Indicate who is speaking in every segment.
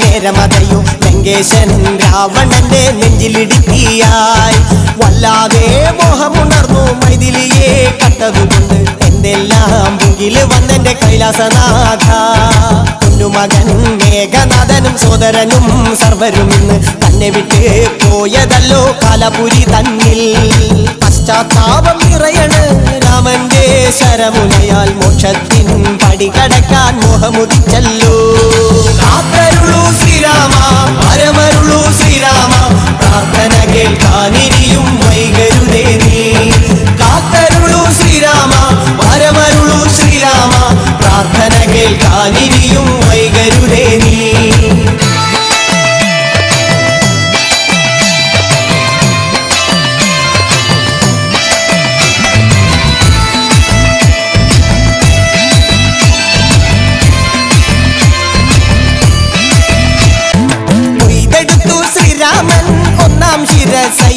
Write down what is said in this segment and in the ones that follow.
Speaker 1: നേരമതയോ ലങ്കേശൻ രാവണന്റെ നെഞ്ചിലിടുത്തിയായി വല്ലാതെ മോഹമുണർന്നു മൈഥിലിയെ കണ്ടതുകൊണ്ട് എന്തെല്ലാം മുങ്കിൽ വന്നെന്റെ കൈലാസനാഥ. മകൻ മേഘനാഥനും സോദരനും സർവരും ഇന്ന് തന്നെ വിട്ട് പോയതല്ലോ കാലപുരി തന്നിൽ. പശ്ചാത്താപം നിറയണ് രാമന്റെ ശരമുനയാൽ മോക്ഷത്തിൻ പടി കടക്കാൻ മോഹമുദിച്ചല്ലോ കാത്തരുളൂ ശ്രീരാമ പരമരുളൂ ശ്രീരാമ പ്രാർത്ഥന കേൾക്കാനിരിയും വൈകരുതേ നീ കാത്തരുളൂ ശ്രീരാമ പരമരുളൂ ശ്രീരാമ പ്രാർത്ഥന കേൾക്കാനിരിയും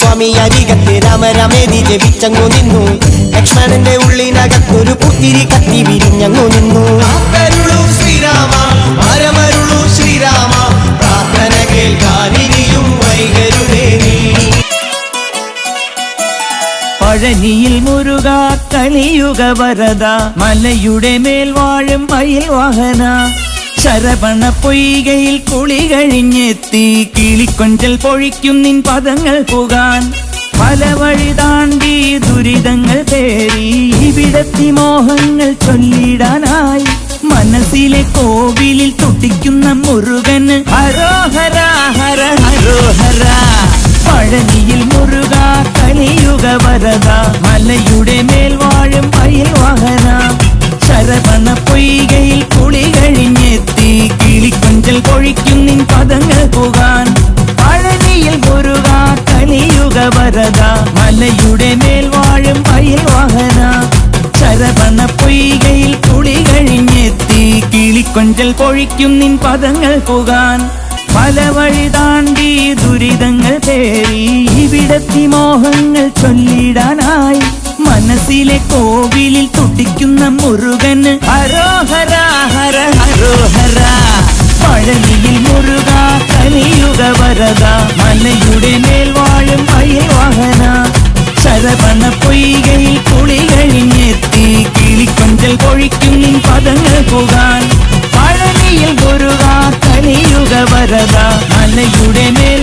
Speaker 1: സ്വാമി അരികത്ത് രാമരമേതി ജപിച്ചങ്ങു നിന്നു. ലക്ഷ്മണന്റെ ഉള്ളിനകത്തൊരു പുത്തിരി കത്തി വിരിഞ്ഞങ്ങു നിന്നു. കാത്തരുളൂ ശ്രീരാമ പരമരുളൂ ശ്രീരാമ പ്രാർത്ഥന കേൾക്കാനിരിയും വൈകരുതേ നീ.
Speaker 2: പഴനിയിൽ മുരുക കളിയുക വരദ മലയുടെ മേൽ വാഴും മയിൽ വാഹന. ശരവണ പൊയ്കയിൽ കുളി കഴിഞ്ഞെത്തി. കിളിക്കൊഞ്ചൽ പൊഴിക്കും നിൻ പദങ്ങൾ പുകാൻ. പല വഴി താണ്ടി ദുരിതങ്ങൾ പേറി ഇവിടത്തി മോഹങ്ങൾ ചൊല്ലിടാനായി. മനസ്സിലെ കോവിലിൽ തുടിക്കുന്ന മുരുകന് ഹരോഹര ഹര ഹരോഹര. പഴനിയിൽ മുരുക കളിയുക വരത. മലയുടെ മേൽ വാഴും പയിൽ വാഹന ശരവണ പൊയ്കയിൽ കലിയുഗ മലയുടെ മേൽ വാഴും മയിൽ വാഹന. ശരവണ പൊയ്കയിൽ കുളി കഴിഞ്ഞെത്തി. കിളിക്കൊഞ്ചൽ പൊഴിക്കും നിൻ പദങ്ങൾ പോകാൻ. പല വഴി താണ്ടി ദുരിതങ്ങൾ പേറി ഇവിടത്തി മോഹങ്ങൾ ചൊല്ലിടാനായി. മനസ്സിലെ കോവിലിൽ തുടിക്കുന്ന മുരുകന് ഹരോഹര ഹര ഹരോഹര. പഴനിയിൽ മുരുക കലിയുക വരത മലയുടെ മേൽ വാഴും ശരവണ പൊയ്കയിൽ കുളി കഴിഞ്ഞെത്തി കിളിക്കൊഞ്ചൽ പൊഴിക്കും നിൻ പദങ്ങൾ പോകാൻ പഴനിയിൽ മുരുക കലിയുഗ വരദ മലയുടെ മേൽ